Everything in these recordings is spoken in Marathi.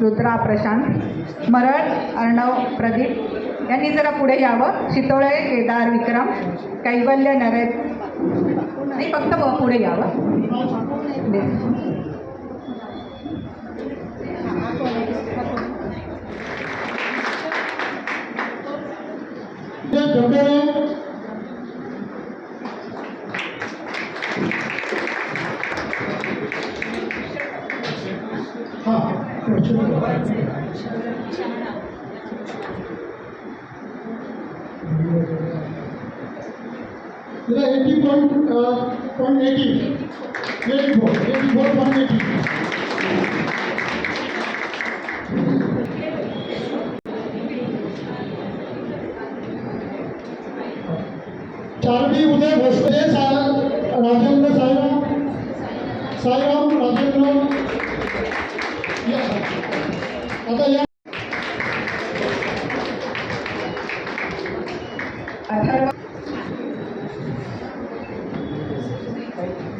रुद्रा प्रशांत मरळ अर्णव प्रदीप यांनी जरा पुढे यावं. शितोळे केदार विक्रम कैवल्य नरे नाही फक्त ब- पुढे यावं. दे. Eighty point point eighty eighty four eighty four point eighty चारडी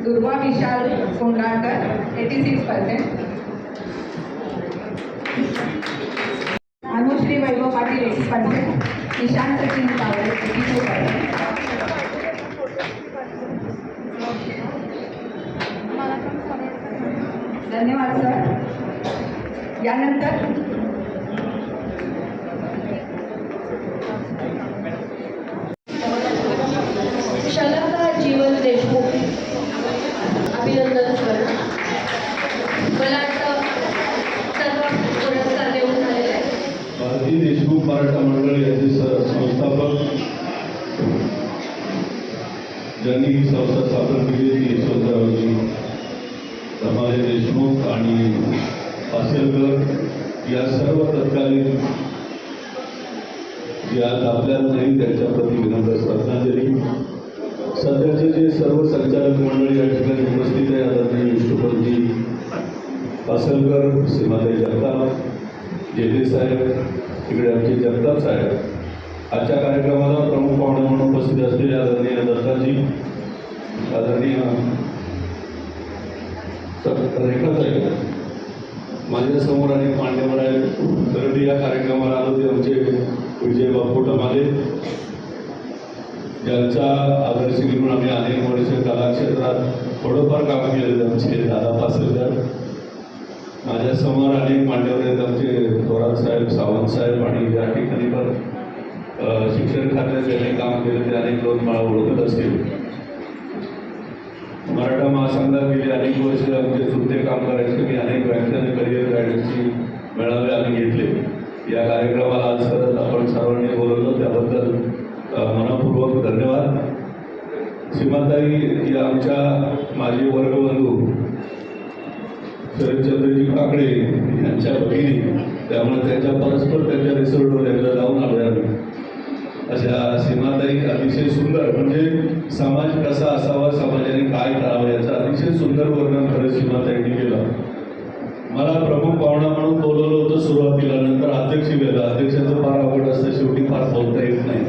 Durva Vishal Kondalkar eighty six percent Anushree Vaibhav Patil eighty percent Nishant Sachin Kawale eighty two percent धन्यवाद सर यानंतर ज्यांनी ही संस्था स्थापन केली ती यशवंतरावजी धमाले देशमुख आणि पासेलकर या सर्व तत्कालीन जे आज आपल्यात नाही त्यांच्याप्रती विनम्र श्रद्धांजली. सध्याचे जे सर्व संचालक मंडळी या ठिकाणी उपस्थित आहे आदरणीय विष्णुपंतजी पासलकर सीमाताई जगताप जेते साहेब इकडे आमचे जगताप साहेब आजच्या कार्यक्रमाला उपस्थित असलेले आदरणीय दत्ताजी आदरणीय रेखाताई माझ्यासमोर आणि मान्यवर आहेत या कार्यक्रमाला आलो ते आमचे विजय बापू टमाले. ज्यांचा आदर्श घेऊन आम्ही अनेक वर्ष कलाक्षेत्रात थोडंफार काम केलेलं आमचे दादा पासलकर. माझ्यासमोर अनेक मान्यवर आहेत आमचे थोरात साहेब सावंत साहेब आणि या ठिकाणी पण शिक्षण खात्यात अनेक काम केलं ते अनेक लोक मला ओळखत असतील. मराठा महासंघात गेले अनेक वर्ष आमचे चुलते काम करायचे मी अनेक व्याख्याने करिअर गायडन्सची मेळावे आम्ही घेतले. या कार्यक्रमाला आज करत आपण सर्वांनी बोलवलं त्याबद्दल मनपूर्वक धन्यवाद. सीमाताई या आमच्या माजी वर्गबंधू शरदचंद्रजी काकडे यांच्या भगिनी त्यामुळे त्यांच्या परस्पर त्यांच्या रिसोर्टवर एकदा जाऊन आलो आम्ही. अशा सीमाताई अतिशय सुंदर म्हणजे समाज कसा असावा समाजाने काय करावं याचं अतिशय सुंदर वर्णन खरं सीमाताईंनी केलं. मला प्रमुख पाहुणा म्हणून बोलवलं होतं सुरुवातीला नंतर अध्यक्ष गेलं. अध्यक्षाचं फार आवड असतं शेवटी फार बोलता येत नाही.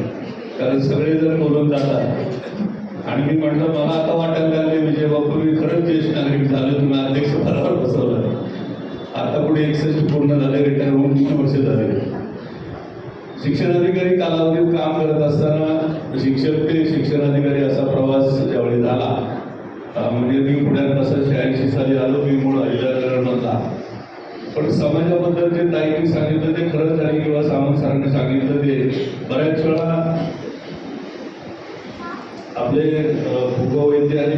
कारण सगळेजण बोलून जातात. आणि मी म्हटलं मला आता वाटायला लागले विजय बापू मी खरंच ज्येष्ठ नागरिक झालो तुम्ही अध्यक्ष पदावर बसवलं. आता पुढे एकसष्ट पूर्ण झाले रिटायर होऊन तीन वर्ष झाले. शिक्षण अधिकारी कालावधीत काम करत असताना शिक्षक ते शिक्षण अधिकारी असा प्रवास ज्यावेळी झाला मी पुण्यात कसं शहाऐंशी साली आलो मी मूळ अहिल्यानगरमधला पण समाजाबद्दल जे ताईने सांगितलं ते खरंच आहे किंवा सामंत सरांनी सांगितलं ते बऱ्याच वेळा आपले भूगवैद्य आणि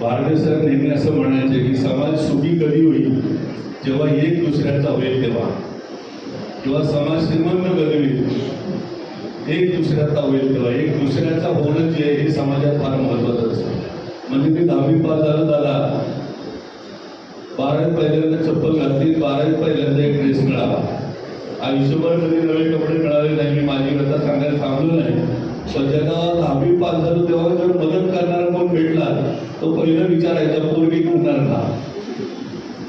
भारतीय सर नेहमी असं म्हणायचे की समाज सुखी कधी होईल? जेव्हा एक दुसऱ्याचा होईल तेव्हा. किंवा समाज श्रीमंत कधी होईल? एक दुसऱ्याचा होईल तेव्हा. एक दुसऱ्याचा होणं जे आहे हे समाजात फार महत्वाचं असतं. म्हणजे मी दहावी पास झालं झाला बारावी पहिल्यांदा चप्पल घातली बारावी पहिल्यांदा एक रेस मिळाला. आयुष्यभर कधी नवे कपडे मिळाले नाही मी माझी कथा सांगायला थांबलो नाही. पण ज्यांना दहावी पास झालो तेव्हा जर मदत करणारा कोण भेटला तो पहिलं विचारायचा पोरगी करणार का?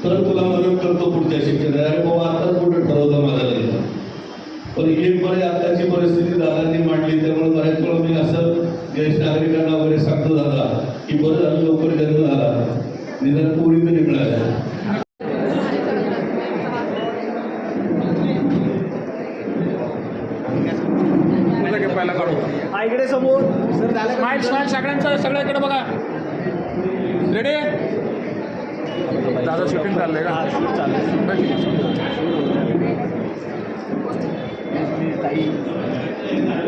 तर तुला मदत करतो पुढच्या शिक्षणात. अरे बाबा आताच कुठं ठरवलं मला लग्न? पण एक बरे आताची परिस्थिती दादांनी मांडली. त्यामुळे बऱ्याच वेळा मी असं ज्येष्ठ नागरिकांना वगैरे सांगतो दादा की बरं झालं लवकर जन्म झाला. निदान पोरी तरी मिळाल्या. इकडे समोर. स्माईल स्माईल सगळ्यांचं सगळ्याकडे बघा. रेडी दादा शूटिंग चाललंय का? हा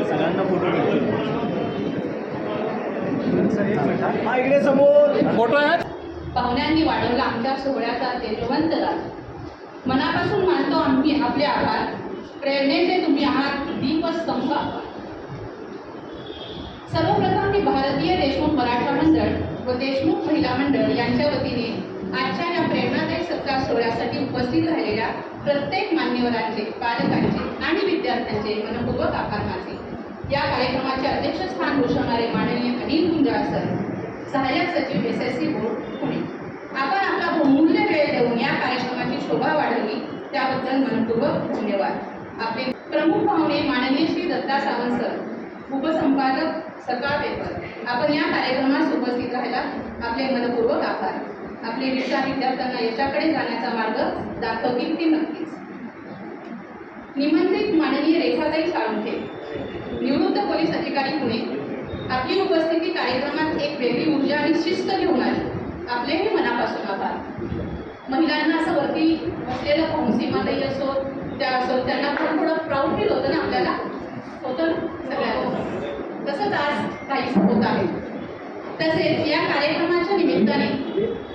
सगळ्यांना फोटो हा इकडे समोर. फोटो आहेत पाहुण्यांनी वाढवला आमच्या सोहळ्याचा तेजवंत राज मनापासून मानतो आम्ही आपले आभार. प्रेरणेचे तुम्ही आहात दीपस्तंभ. सर्वप्रथम मी भारतीय देशमुख मराठा मंडळ व देशमुख महिला मंडळ यांच्या वतीने आजच्या या प्रेरणादायी सत्कार सोहळ्यासाठी उपस्थित राहिलेल्या प्रत्येक मान्यवरांचे पालकांचे आणि विद्यार्थ्यांचे मनपूर्वक आभार मानते. या कार्यक्रमाचे अध्यक्षस्थान भूषवणारे माननीय अनिल गुंजाळ सर सहाय्यक सचिव S S C board Pune. आपण आपला बहुमूल्य वेळ देऊन या कार्यक्रमाची शोभा वाढवली त्याबद्दल मनपूर्वक धन्यवाद. आपले प्रमुख पाहुणे माननीय श्री दत्ता सावंत सर उपसंपादक सकाळ पेपर. आपण या कार्यक्रमास उपस्थित राहायला आपले मनपूर्वक आभार. आपले विचार विद्यार्थ्यांना याच्याकडे जाण्याचा मार्ग दाखवतील ते नक्कीच. निमंत्रित माननीय रेखाताई साळुंखे निवृत्त पोलीस अधिकारी पुणे आपली उपस्थिती कार्यक्रमात एक वेगळी ऊर्जा आणि शिस्त घेऊन आली. आपलेही मनापासून आभार. महिलांना असं वरती बसलेलं पाहून सीमाताई असो त्या असो त्यांना पण थोडं प्राऊड फील होतं ना आपल्याला? होतं सगळ्यांना. तसंच आज काही होत आहे. तसेच या कार्यक्रमाच्या निमित्ताने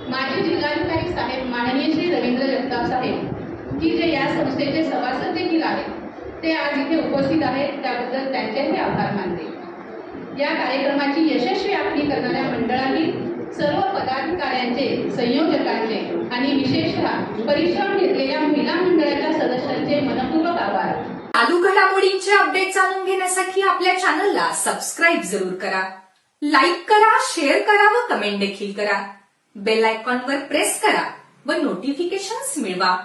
माजी जिल्हाधिकारी साहेब माननीय श्री रवींद्र जगताप साहेब की जे या संस्थेचे सभासद देखील आहेत ते आज इथे उपस्थित आहेत. त्याबद्दल त्यांचेही आभार मानते. या कार्यक्रमाची यशस्वी आखणी करणाऱ्या मंडळातील सर्व पदाधिकाऱ्यांचे संयोजकांचे आणि विशेषतः परिश्रम घेतलेल्या महिला मंडळाच्या सदस्यांचे मनपूर्वक आभार. चालू घडामोडींचे अपडेट जाणून घेण्यासाठी आपल्या चॅनलला सबस्क्राईब जरूर करा. लाईक करा शेअर करा व कमेंट देखील करा. बेल आयकॉनवर प्रेस करा व नोटिफिकेशन्स मिळवा.